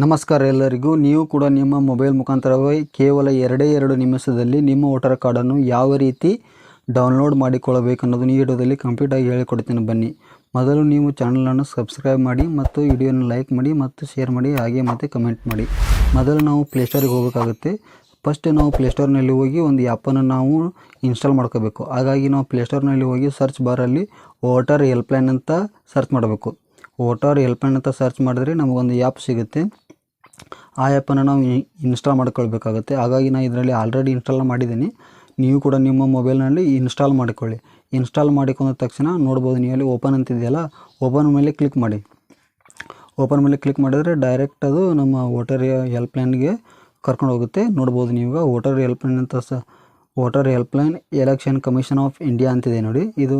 ನಮಸ್ಕಾರ ಎಲ್ಲರಿಗೂ. ನೀವು ಕೂಡ ನಿಮ್ಮ ಮೊಬೈಲ್ ಮುಖಾಂತರವೇ ಕೇವಲ ಎರಡೇ ಎರಡು ನಿಮಿಷದಲ್ಲಿ ನಿಮ್ಮ ವೋಟರ್ ಕಾರ್ಡನ್ನು ಯಾವ ರೀತಿ ಡೌನ್ಲೋಡ್ ಮಾಡಿಕೊಳ್ಳಬೇಕು ಅನ್ನೋದನ್ನು ಈ ವಿಡಿಯೋದಲ್ಲಿ ಕಂಪ್ಲೀಟಾಗಿ ಹೇಳಿಕೊಡ್ತೀನಿ ಬನ್ನಿ. ಮೊದಲು ನೀವು ಚಾನಲನ್ನು ಸಬ್ಸ್ಕ್ರೈಬ್ ಮಾಡಿ ಮತ್ತು ವಿಡಿಯೋನ ಲೈಕ್ ಮಾಡಿ ಮತ್ತು ಶೇರ್ ಮಾಡಿ, ಹಾಗೆ ಮತ್ತು ಕಮೆಂಟ್ ಮಾಡಿ. ಮೊದಲು ನಾವು ಪ್ಲೇಸ್ಟೋರಿಗೆ ಹೋಗಬೇಕಾಗುತ್ತೆ. ಫಸ್ಟ್ ನಾವು ಪ್ಲೇಸ್ಟೋರ್ನಲ್ಲಿ ಹೋಗಿ ಒಂದು ಆ್ಯಪನ್ನು ನಾವು ಇನ್ಸ್ಟಾಲ್ ಮಾಡ್ಕೋಬೇಕು. ಹಾಗಾಗಿ ನಾವು ಪ್ಲೇಸ್ಟೋರ್ನಲ್ಲಿ ಹೋಗಿ ಸರ್ಚ್ ಬಾರಲ್ಲಿ ವೋಟರ್ ಹೆಲ್ಪ್ಲೈನ್ ಅಂತ ಸರ್ಚ್ ಮಾಡಬೇಕು. ವೋಟರ್ ಹೆಲ್ಪ್ಲೈನ್ ಅಂತ ಸರ್ಚ್ ಮಾಡಿದ್ರೆ ನಮಗೊಂದು ಆ್ಯಪ್ ಸಿಗುತ್ತೆ. ಆ ಆ್ಯಪನ್ನು ನಾವು ಇನ್ಸ್ಟಾಲ್ ಮಾಡ್ಕೊಳ್ಬೇಕಾಗುತ್ತೆ. ಹಾಗಾಗಿ ನಾನು ಇದರಲ್ಲಿ ಆಲ್ರೆಡಿ ಇನ್ಸ್ಟಾಲ್ ಮಾಡಿದ್ದೀನಿ. ನೀವು ಕೂಡ ನಿಮ್ಮ ಮೊಬೈಲ್ನಲ್ಲಿ ಇನ್ಸ್ಟಾಲ್ ಮಾಡಿಕೊಳ್ಳಿ. ಇನ್ಸ್ಟಾಲ್ ಮಾಡಿಕೊಂಡ ತಕ್ಷಣ ನೋಡ್ಬೋದು ನೀವು ಅಲ್ಲಿ ಓಪನ್ ಅಂತಿದೆಯಲ್ಲ ಓಪನ್ ಮೇಲೆ ಕ್ಲಿಕ್ ಮಾಡಿ. ಓಪನ್ ಮೇಲೆ ಕ್ಲಿಕ್ ಮಾಡಿದರೆ ಡೈರೆಕ್ಟ್ ಅದು ನಮ್ಮ ವೋಟರ್ ಹೆಲ್ಪ್ಲೈನ್ಗೆ ಕರ್ಕೊಂಡು ಹೋಗುತ್ತೆ. ನೋಡ್ಬೋದು ನೀವು ವೋಟರ್ ಹೆಲ್ಪ್ಲೈನ್ ಅಂತ ಸಹ voter helpline election commission of India ಅಂತಿದೆ ನೋಡಿ. ಇದು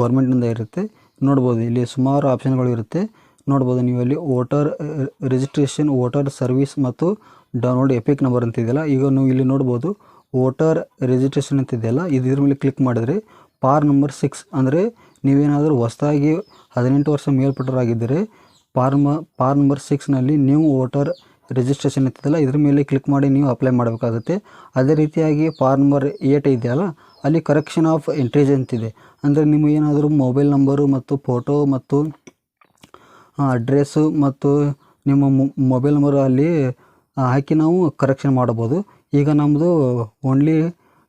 ಗೌರ್ಮೆಂಟಿಂದ ಇರುತ್ತೆ. ನೋಡ್ಬೋದು ಇಲ್ಲಿ ಸುಮಾರು ಆಪ್ಷನ್ಗಳು ಇರುತ್ತೆ. ನೋಡ್ಬೋದು ನೀವು ಅಲ್ಲಿ ವೋಟರ್ ರಿಜಿಸ್ಟ್ರೇಷನ್ ವೋಟರ್ ಸರ್ವಿಸ್ ಮತ್ತು ಡೌನ್ಲೋಡ್ ಎಪಿಕ್ ನಂಬರ್ ಅಂತಿದೆಯಲ್ಲ ಈಗ ನೀವು ಇಲ್ಲಿ ನೋಡ್ಬೋದು ವೋಟರ್ ರಿಜಿಸ್ಟ್ರೇಷನ್ ಅಂತಿದೆಯಲ್ಲ ಇದು ಇದ್ರ ಮೇಲೆ ಕ್ಲಿಕ್ ಮಾಡಿದರೆ ಪಾರ್ ನಂಬರ್ ಸಿಕ್ಸ್ ಅಂದರೆ ನೀವೇನಾದರೂ ಹೊಸದಾಗಿ ಹದಿನೆಂಟು ವರ್ಷ ಮೇಲ್ಪಟ್ಟರಾಗಿದ್ದರೆ ಪಾರ್ ಮ ಪಾರ್ ನಂಬರ್ ಸಿಕ್ಸ್ನಲ್ಲಿ ನ್ಯೂ ವೋಟರ್ ರಿಜಿಸ್ಟ್ರೇಷನ್ ಇರ್ತದಲ್ಲ ಇದ್ರ ಮೇಲೆ ಕ್ಲಿಕ್ ಮಾಡಿ ನೀವು ಅಪ್ಲೈ ಮಾಡಬೇಕಾಗುತ್ತೆ. ಅದೇ ರೀತಿಯಾಗಿ ಪಾರ್ ನಂಬರ್ ಏಟ್ ಇದೆಯಲ್ಲ, ಅಲ್ಲಿ ಕರೆಕ್ಷನ್ ಆಫ್ ಎಂಟ್ರೀಸ್ ಅಂತಿದೆ ಅಂದರೆ ನಿಮಗೇನಾದರೂ ಮೊಬೈಲ್ ನಂಬರು ಮತ್ತು ಫೋಟೋ ಮತ್ತು ಅಡ್ರೆಸ್ಸು ಮತ್ತು ನಿಮ್ಮ ಮೊಬೈಲ್ ನಂಬರ್ ಅಲ್ಲಿ ಹಾಕಿ ನಾವು ಕರೆಕ್ಷನ್ ಮಾಡ್ಬೋದು. ಈಗ ನಮ್ಮದು ಓನ್ಲಿ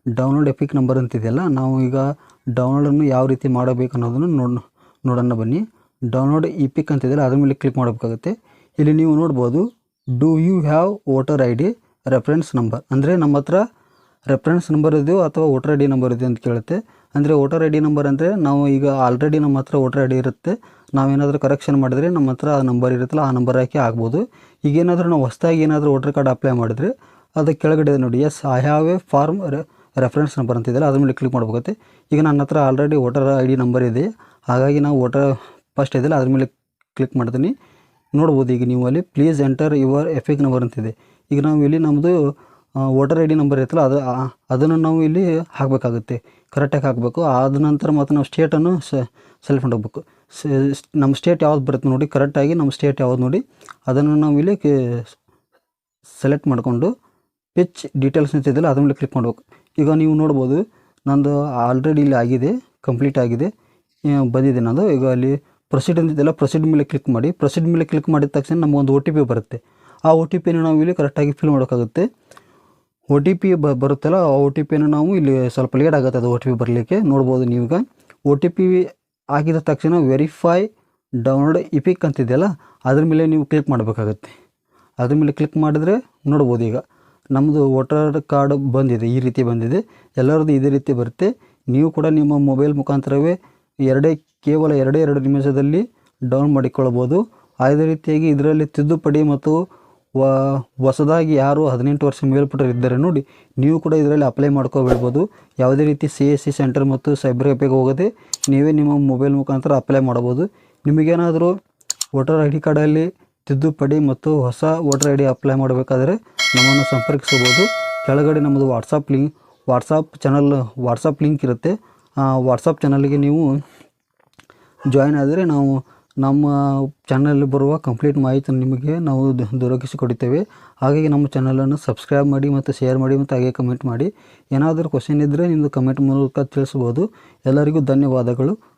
ಡೌನ್ಲೋಡ್ ಎಪಿಕ್ ನಂಬರ್ ಅಂತಿದೆಯಲ್ಲ, ನಾವು ಈಗ ಡೌನ್ಲೋಡನ್ನು ಯಾವ ರೀತಿ ಮಾಡಬೇಕು ಅನ್ನೋದನ್ನು ನೋಡ್, ನೋಡೋಣ ಬನ್ನಿ. ಡೌನ್ಲೋಡ್ ಇಪಿಕ್ ಅಂತಿದೆಯಲ್ಲ, ಅದ್ರ ಮೇಲೆ ಕ್ಲಿಕ್ ಮಾಡಬೇಕಾಗುತ್ತೆ. ಇಲ್ಲಿ ನೀವು ನೋಡ್ಬೋದು do you have voter I D reference number ಅಂದರೆ ನಮ್ಮ ಹತ್ರ ರೆಫರೆನ್ಸ್ ನಂಬರ್ ಇದೆಯೋ ಅಥವಾ ವೋಟರ್ ಐ ಡಿ ನಂಬರ್ ಇದೆಯೋ ಅಂತ ಕೇಳುತ್ತೆ. ಅಂದರೆ ವೋಟರ್ ಐ ಡಿ ನಂಬರ್ ಅಂದರೆ ನಾವು ಈಗ ಆಲ್ರೆಡಿ ನಮ್ಮ ಹತ್ರ ವೋಟರ್ ಐ ಡಿ ಇರುತ್ತೆ. ನಾವೇನಾದರೂ ಕರೆಕ್ಷನ್ ಮಾಡಿದ್ರೆ ನಮ್ಮ ಹತ್ರ ಆ ನಂಬರ್ ಇರುತ್ತಲ್ಲ, ಆ ನಂಬರ್ ಹಾಕಿ ಆಗ್ಬೋದು. ಈಗೇನಾದರೂ ನಾವು ಹೊಸದಾಗಿ ಏನಾದರೂ ವೋಟರ್ ಕಾರ್ಡ್ ಅಪ್ಲೈ ಮಾಡಿದ್ರೆ, ಅದು ಕೆಳಗಡೆ ನೋಡಿ yes I have a form reference number ಅಂತಿದೆಯಲ್ಲ ಅದ್ರ ಮೇಲೆ ಕ್ಲಿಕ್ ಮಾಡಬೇಕಾಗುತ್ತೆ. ಈಗ ನನ್ನ ಹತ್ರ already voter I D number ಇದೆ, ಹಾಗಾಗಿ ನಾವು ವೋಟರ್ ಫಸ್ಟ್ ಇದೆಯಲ್ಲ, ಅದ್ರ ಮೇಲೆ ಕ್ಲಿಕ್ ಮಾಡ್ತೀನಿ. ನೋಡ್ಬೋದು ಈಗ ನೀವು ಅಲ್ಲಿ please enter your EPIC number ಅಂತಿದೆ ಈಗ ನಾವು ಇಲ್ಲಿ ನಮ್ಮದು ವೋಟರ್ ಐ ಡಿ ನಂಬರ್ ಇರುತ್ತಲ್ಲ, ಅದು ಅದನ್ನು ನಾವು ಇಲ್ಲಿ ಹಾಕಬೇಕಾಗುತ್ತೆ. ಕರೆಕ್ಟಾಗಿ ಹಾಕಬೇಕು, ಆದ ನಂತರ ಮತ್ತು ನಾವು ಸ್ಟೇಟನ್ನು ಸೆಲೆಕ್ಟ್ ಮಾಡಬೇಕು ನಮ್ಮ ಸ್ಟೇಟ್ ಯಾವ್ದು ಬರುತ್ತೆ ನೋಡಿ ಕರೆಕ್ಟಾಗಿ ನಮ್ಮ ಸ್ಟೇಟ್ ಯಾವ್ದು ನೋಡಿ, ಅದನ್ನು ನಾವು ಇಲ್ಲಿ ಸೆಲೆಕ್ಟ್ ಮಾಡಿಕೊಂಡು ಪಿಚ್ ಡೀಟೇಲ್ಸ್ ಅಂತಿದೆಯಲ್ಲ ಅದ್ರ ಮೇಲೆ ಕ್ಲಿಕ್ ಮಾಡಬೇಕು. ಈಗ ನೀವು ನೋಡ್ಬೋದು, ನಂದು ಆಲ್ರೆಡಿ ಇಲ್ಲಿ ಆಗಿದೆ ಕಂಪ್ಲೀಟ್ ಆಗಿದೆ ಬಂದಿದೆ ನಾನು ಈಗ ಅಲ್ಲಿ ಪ್ರೊಸೀಡ್ ಅಂತಿದ್ದೆಲ್ಲ ಪ್ರೊಸೀಡ್ ಮೇಲೆ ಕ್ಲಿಕ್ ಮಾಡಿ ಪ್ರೊಸೀಡ್ ಮೇಲೆ ಕ್ಲಿಕ್ ಮಾಡಿದ ತಕ್ಷಣ ನಮಗೊಂದು ಒ ಟಿ ಪಿ ಬರುತ್ತೆ. ಆ ಒ ಟಿ ಪಿನ ನಾವು ಇಲ್ಲಿ ಕರೆಕ್ಟಾಗಿ ಫಿಲ್ ಮಾಡೋಕ್ಕಾಗುತ್ತೆ. ಒ ಟಿ ಪಿ ಬ, ಬರುತ್ತಲ್ಲ, ಆ ಒ ಟಿ ಪಿನ ನಾವು ಇಲ್ಲಿ ಸ್ವಲ್ಪ ಲೇಟ್ ಆಗುತ್ತೆ ಅದು ಒ ಟಿ ಪಿ ಬರಲಿಕ್ಕೆ. ನೋಡ್ಬೋದು ನೀವೀಗ ಒ ಟಿ ಪಿ ಹಾಕಿದ ತಕ್ಷಣ ವೆರಿಫೈ ಡೌನ್ಲೋಡ್ ಇಪಿಕ್ ಅಂತಿದೆಯಲ್ಲ, ಅದ್ರ ಮೇಲೆ ನೀವು ಕ್ಲಿಕ್ ಮಾಡಬೇಕಾಗುತ್ತೆ. ಅದ್ರ ಮೇಲೆ ಕ್ಲಿಕ್ ಮಾಡಿದ್ರೆ ನೋಡ್ಬೋದು ಈಗ. ನಮ್ಮದು ವೋಟರ್ ಕಾರ್ಡ್ ಬಂದಿದೆ, ಈ ರೀತಿ ಬಂದಿದೆ. ಎಲ್ಲರದ್ದು ಇದೇ ರೀತಿ ಬರುತ್ತೆ. ನೀವು ಕೂಡ ನಿಮ್ಮ ಮೊಬೈಲ್ ಮುಖಾಂತರವೇ ಎರಡೇ, ಕೇವಲ ಎರಡೇ, ಎರಡು ನಿಮಿಷದಲ್ಲಿ ಡೌನ್ ಮಾಡಿಕೊಳ್ಬೋದು ಅದೇ ರೀತಿಯಾಗಿ ಇದರಲ್ಲಿ ತಿದ್ದುಪಡಿ ಮತ್ತು ವ, ಹೊಸದಾಗಿ ಯಾರು ಹದಿನೆಂಟು ವರ್ಷ ಮೇಲ್ಪಟ್ಟರಿದ್ದಾರೆ ನೋಡಿ, ನೀವು ಕೂಡ ಇದರಲ್ಲಿ ಅಪ್ಲೈ ಮಾಡ್ಕೊಬಿಡ್ಬೋದು ಯಾವುದೇ ರೀತಿ ಸಿ ಎಸ್ ಸಿ ಸೆಂಟರ್ ಮತ್ತು ಸೈಬರ್ ಕೆಫೆಗೆ ಹೋಗದೆ ನೀವೇ ನಿಮ್ಮ ಮೊಬೈಲ್ ಮುಖಾಂತರ ಅಪ್ಲೈ ಮಾಡ್ಬೋದು ನಿಮಗೇನಾದರೂ ವೋಟರ್ ಐ ಡಿ ಕಾರ್ಡಲ್ಲಿ ತಿದ್ದುಪಡಿ ಮತ್ತು ಹೊಸ ವೋಟರ್ ಐ ಡಿ ಅಪ್ಲೈ ಮಾಡಬೇಕಾದ್ರೆ ನಮ್ಮನ್ನು ಸಂಪರ್ಕಿಸಬಹುದು. ಕೆಳಗಡೆ ನಮ್ಮದು WhatsApp link WhatsApp channel WhatsApp link ಇರುತ್ತೆ. ವಾಟ್ಸಪ್ ಚಾನಲ್ಗೆ ನೀವು ಜಾಯಿನ್ ಆದರೆ ನಾವು ನಮ್ಮ ಚಾನಲಲ್ಲಿ ಬರುವ ಕಂಪ್ಲೀಟ್ ಮಾಹಿತಿ ನಿಮಗೆ ನಾವು ದೊರಕಿಸಿಕೊಡುತ್ತೇವೆ. ಹಾಗಾಗಿ ನಮ್ಮ ಚಾನಲನ್ನು ಸಬ್ಸ್ಕ್ರೈಬ್ ಮಾಡಿ ಮತ್ತು ಶೇರ್ ಮಾಡಿ ಮತ್ತು ಹಾಗೆ ಕಮೆಂಟ್ ಮಾಡಿ. ಏನಾದರೂ ಕ್ವಶನ್ ಇದ್ದರೆ ನಿಮ್ಮದು ಕಮೆಂಟ್ ಮೂಲಕ ತಿಳಿಸ್ಬೋದು. ಎಲ್ಲರಿಗೂ ಧನ್ಯವಾದಗಳು.